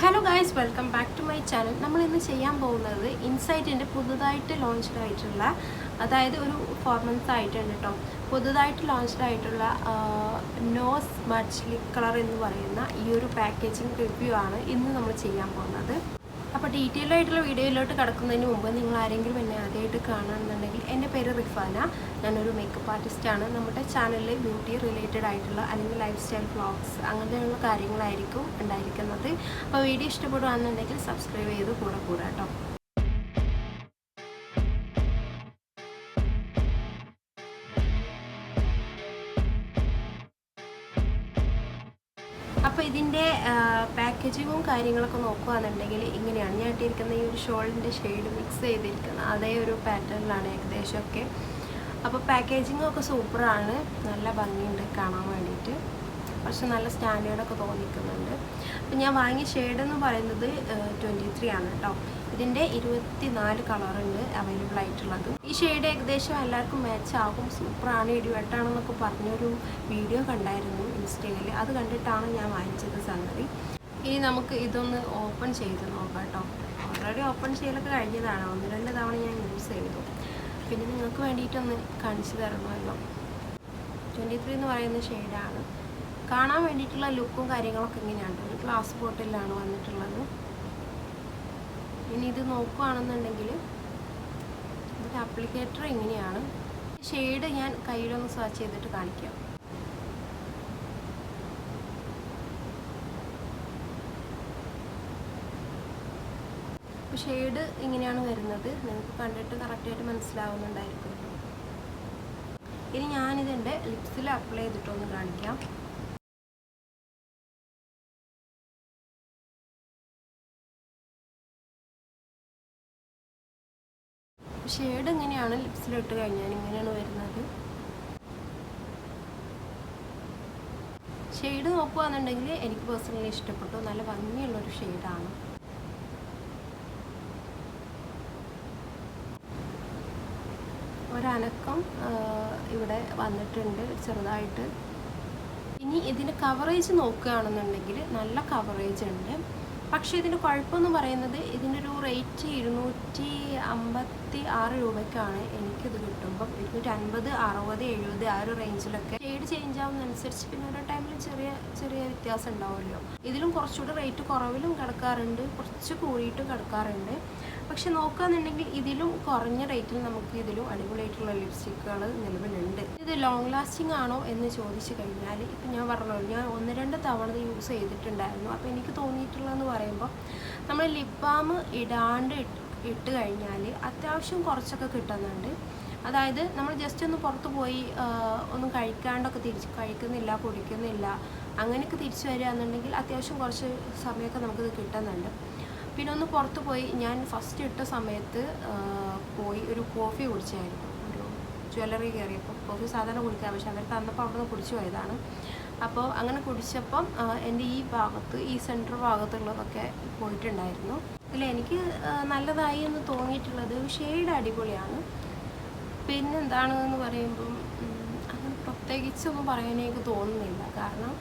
Hello guys welcome back to my channel നമ്മൾ ഇന്ന് ചെയ്യാൻ പോകുന്നത് ഇൻസൈറ്റിന്റെ പുതുതായിട്ട് ലോഞ്ച്ഡ് ആയിട്ടുള്ള അതായത് ഒരു ഫോർ മന്ത്സ് ആയിട്ടുണ്ട് കേട്ടോ പുതുതായിട്ട് ലോഞ്ച്ഡ് ആയിട്ടുള്ള നോസ് മച്ച് ലിക് കളർ എന്ന് പറയുന്ന ഈ ഒരു പാക്കേജിങ് റിവ്യൂ ആണ് ഇന്ന് നമ്മൾ ചെയ്യാൻ പോകുന്നത്. അപ്പോൾ ഡീറ്റെയിൽ ആയിട്ടുള്ള വീഡിയോയിലോട്ട് കടക്കുന്നതിന് മുമ്പ് നിങ്ങൾ ആരെങ്കിലും എന്നെ ആദ്യമായിട്ട് കാണുകയാണെന്നുണ്ടെങ്കിൽ എന്റെ പേര് റിഫാന. ഞാനൊരു മേക്കപ്പ് ആർട്ടിസ്റ്റാണ് നമ്മുടെ ചാനലിൽ ബ്യൂട്ടി റിലേറ്റഡ് ആയിട്ടുള്ള അല്ലെങ്കിൽ ലൈഫ് സ്റ്റൈൽ വ്ളോഗ്സ് അങ്ങനെയുള്ള കാര്യങ്ങളായിരിക്കും ഉണ്ടായിരിക്കുന്നത്. അപ്പോൾ വീഡിയോ ഇഷ്ടപ്പെടുകയാണെന്നുണ്ടെങ്കിൽ സബ്സ്ക്രൈബ് ചെയ്ത് കൂടെ കൂടെ ഇതിന്റെ പാക്കേജിങ്ങും കാര്യങ്ങളൊക്കെ നോക്കുകയാണെന്നുണ്ടെങ്കിൽ ഇങ്ങനെയാണ് ഞാൻ ഇട്ടിരിക്കുന്ന ഈ ഒരു ഷോളിന്റെ ഷെയ്ഡ് മിക്സ് ചെയ്തിരിക്കുന്നത്. അതേ ഒരു പാറ്റേണിലാണ് ഏകദേശമൊക്കെ അപ്പോൾ പാക്കേജിങ്ങും ഒക്കെ സൂപ്പറാണ് നല്ല ഭംഗിയുണ്ട് കാണാൻ വേണ്ടിയിട്ട്. പക്ഷെ നല്ല സ്റ്റാൻഡേർഡൊക്കെ തോന്നിക്കുന്നുണ്ട്. അപ്പം ഞാൻ വാങ്ങിയ ഷെയ്ഡ് എന്ന് പറയുന്നത് ട്വന്റി ത്രീ ആണ് കേട്ടോ ഇതിന്റെ ഇരുപത്തി നാല് കളറുണ്ട് അവൈലബിൾ ആയിട്ടുള്ളത്. ഈ ഷെയ്ഡ് ഏകദേശം എല്ലാവർക്കും മാച്ച് ആകും. സൂപ്പറാണ് ഇടിവെട്ടാണെന്നൊക്കെ പറഞ്ഞൊരു വീഡിയോ കണ്ടായിരുന്നു ഇൻസ്റ്റയിൽ അത് കണ്ടിട്ടാണ് ഞാൻ വാങ്ങിച്ചത് സംഗതി. ഇനി നമുക്ക് ഇതൊന്ന് ഓപ്പൺ ചെയ്ത് നോക്കാം കേട്ടോ ഓൾറെഡി ഓപ്പൺ ചെയ്യലൊക്കെ കഴിഞ്ഞതാണ്. ഒന്ന് രണ്ട് തവണ ഞാൻ യൂസ് ചെയ്തു. പിന്നെ നിങ്ങൾക്ക് വേണ്ടിയിട്ടൊന്ന് കാണിച്ചു തരണമല്ലോ. ട്വന്റി ത്രീ എന്ന് പറയുന്ന ഷെയ്ഡാണ്. കാണാൻ വേണ്ടിയിട്ടുള്ള ലുക്കും കാര്യങ്ങളൊക്കെ ഇങ്ങനെയാണ് ഒരു ഗ്ലാസ് ബോട്ടിലാണ് വന്നിട്ടുള്ളത്. ഇനി ഇത് നോക്കുകയാണെന്നുണ്ടെങ്കിൽ ഇതിന്റെ അപ്ലിക്കേറ്റർ ഇങ്ങനെയാണ്. ഷെയ്ഡ് ഞാൻ കയ്യിലൊന്ന് സ്വാച്ച് ചെയ്തിട്ട് കാണിക്കാം. ഷെയ്ഡ് ഇങ്ങനെയാണ് വരുന്നത്. നിങ്ങൾക്ക് കണ്ടിട്ട് കറക്റ്റായിട്ട് മനസ്സിലാവുന്നുണ്ടായിരിക്കും. ഇനി ഞാനിതെന്റെ ലിപ്സിൽ അപ്ലൈ ചെയ്തിട്ടൊന്ന് കാണിക്കാം. ഷെയ്ഡ് എങ്ങനെയാണ് ലിപ്സിലിട്ട് കഴിഞ്ഞാൽ ഇങ്ങനെയാണ് വരുന്നത്? ഷെയ്ഡ് നോക്കുകയാണെന്നുണ്ടെങ്കിൽ എനിക്ക് പേഴ്സണലി ഇഷ്ടപ്പെട്ടു. നല്ല ഭംഗിയുള്ളൊരു ഷെയ്ഡാണ്. ഒരനക്കം ഇവിടെ വന്നിട്ടുണ്ട് ചെറുതായിട്ട്. ഇനി ഇതിന്റെ കവറേജ് നോക്കുകയാണെന്നുണ്ടെങ്കിൽ നല്ല കവറേജ് ഉണ്ട്. പക്ഷേ ഇതിന്റെ കുഴപ്പമെന്ന് പറയുന്നത് ഇതിന്റെ ഒരു റേറ്റ് ഇരുന്നൂറ്റി അമ്പത്തി ആറ് രൂപയ്ക്കാണ് എനിക്കിത് കിട്ടുമ്പം. ഇരുന്നൂറ്റി അൻപത് അറുപത് എഴുപത് ആ ഒരു റേഞ്ചിലൊക്കെ ഷെയ്ഡ് ചേഞ്ച് ആവുന്നതനുസരിച്ച് പിന്നെ ഓരോ ടൈമിൽ ചെറിയ ചെറിയ വ്യത്യാസം ഉണ്ടാവുമല്ലോ. ഇതിലും കുറച്ചുകൂടി റേറ്റ് കുറവിലും കിടക്കാറുണ്ട്. കുറച്ച് കൂടിയിട്ടും കിടക്കാറുണ്ട്. പക്ഷെ നോക്കുകയാണെന്നുണ്ടെങ്കിൽ ഇതിലും കുറഞ്ഞ റേറ്റിൽ നമുക്ക് ഇതിലും അടിപൊളിയായിട്ടുള്ള ലിപ്സ്റ്റിക്കുകൾ നിലവിലുണ്ട്. ഇത് ലോങ് ലാസ്റ്റിംഗ് ആണോ എന്ന് ചോദിച്ചു കഴിഞ്ഞാൽ ഇപ്പം ഞാൻ പറഞ്ഞല്ലോ ഞാൻ ഒന്ന് രണ്ട് തവണ ഇത് യൂസ് ചെയ്തിട്ടുണ്ടായിരുന്നു. അപ്പോൾ എനിക്ക് തോന്നിയിട്ടുള്ളതെന്ന് പറയുമ്പോൾ നമ്മൾ ലിപ് ബാം ഇടാണ്ട് ഇട്ട് കഴിഞ്ഞാൽ അത്യാവശ്യം കുറച്ചൊക്കെ കിട്ടുന്നുണ്ട്. അതായത് നമ്മൾ ജസ്റ്റ് ഒന്ന് പുറത്ത് പോയി ഒന്നും കഴിക്കാണ്ടൊക്കെ തിരിച്ച് കഴിക്കുന്നില്ല കുടിക്കുന്നില്ല അങ്ങനെയൊക്കെ തിരിച്ചു വരികയാണെന്നുണ്ടെങ്കിൽ അത്യാവശ്യം കുറച്ച് സമയമൊക്കെ നമുക്കിത് കിട്ടുന്നുണ്ട്. പിന്നെ ഒന്ന് പുറത്ത് പോയി ഞാൻ ഫസ്റ്റ് ഇട്ട സമയത്ത് പോയി ഒരു കോഫി കുടിച്ചായിരുന്നു. ഒരു ജ്വല്ലറി കയറിയപ്പോൾ കോഫി സാധാരണ കുടിക്കാം പക്ഷെ അവർ തന്നപ്പോൾ അവിടെ നിന്ന് കുടിച്ചു പോയതാണ്. അപ്പോൾ അങ്ങനെ കുടിച്ചപ്പം എന്റെ ഈ ഭാഗത്ത് ഈ സെന്റർ ഭാഗത്തുള്ളതൊക്കെ പോയിട്ടുണ്ടായിരുന്നു. ഇതിൽ എനിക്ക് നല്ലതായി എന്ന് തോന്നിയിട്ടുള്ളത് ഷെയ്ഡ് അടിപൊളിയാണ്. പിന്നെന്താണ് എന്ന് പറയുമ്പം അങ്ങനെ പ്രത്യേകിച്ചൊന്നും പറയാനേക്ക് തോന്നുന്നില്ല. കാരണം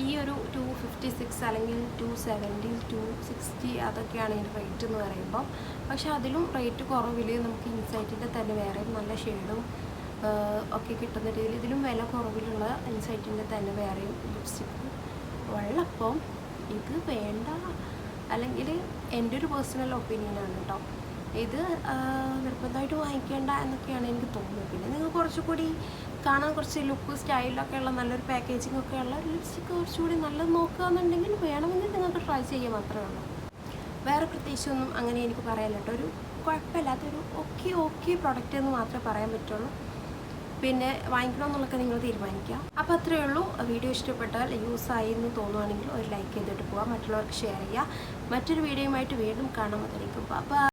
ഈ ഒരു ടു ഫിഫ്റ്റി സിക്സ് അല്ലെങ്കിൽ ടു സെവന്റി ടു സിക്സ്റ്റി അതൊക്കെയാണ് ഇതിന്റെ റേറ്റ് എന്ന് പറയുമ്പോൾ പക്ഷേ അതിലും റേറ്റ് കുറവിൽ നമുക്ക് ഇൻസൈറ്റിന്റെ തന്നെ വേറെ നല്ല ഷെയ്ഡും ഒക്കെ കിട്ടുന്ന രീതിയിൽ ഇതിലും വില കുറവിലുള്ള ഇൻസൈറ്റിന്റെ തന്നെ വേറെയും ലിപ്സ്റ്റിക്ക് ഉള്ളപ്പം ഇത് വേണ്ട. അല്ലെങ്കിൽ എന്റെ ഒരു പേഴ്സണൽ ഒപ്പീനിയനാണ് കേട്ടോ ഇത് നിർബന്ധമായിട്ട് വാങ്ങിക്കേണ്ട എന്നൊക്കെയാണ് എനിക്ക് തോന്നുന്നത്. പിന്നെ നിങ്ങൾ കുറച്ചുകൂടി കാണാൻ കുറച്ച് ലുക്ക് സ്റ്റൈലൊക്കെ ഉള്ള നല്ലൊരു പാക്കേജിംഗ് ഒക്കെ ഉള്ള ലിപ്സ്റ്റിക്ക് കുറച്ചുകൂടി നല്ലത് നോക്കുകയെന്നുണ്ടെങ്കിൽ വേണമെങ്കിൽ നിങ്ങൾക്ക് ട്രൈ ചെയ്യാൻ മാത്രമേ ഉള്ളൂ. വേറെ പ്രത്യേകിച്ചൊന്നും അങ്ങനെ എനിക്ക് പറയാനില്ല കേട്ടോ ഒരു കുഴപ്പമില്ലാത്തൊരു ഓക്കെ ഓക്കെ പ്രൊഡക്റ്റ് എന്ന് മാത്രമേ പറയാൻ പറ്റുള്ളൂ. പിന്നെ വാങ്ങിക്കണം വാങ്ങിക്കണമെന്നുള്ളതൊക്കെ നിങ്ങൾ തീരുമാനിക്കുക. അപ്പോൾ അത്രയേ ഉള്ളൂ. വീഡിയോ ഇഷ്ടപ്പെട്ടാൽ യൂസ് ആയി എന്ന് തോന്നുവാണെങ്കിൽ ഒരു ലൈക്ക് ചെയ്തിട്ട് പോവാം. മറ്റുള്ളവർക്ക് ഷെയർ ചെയ്യുക. മറ്റൊരു വീഡിയോയുമായിട്ട് വീണ്ടും കാണാൻ മതിയായിരിക്കും അപ്പോൾ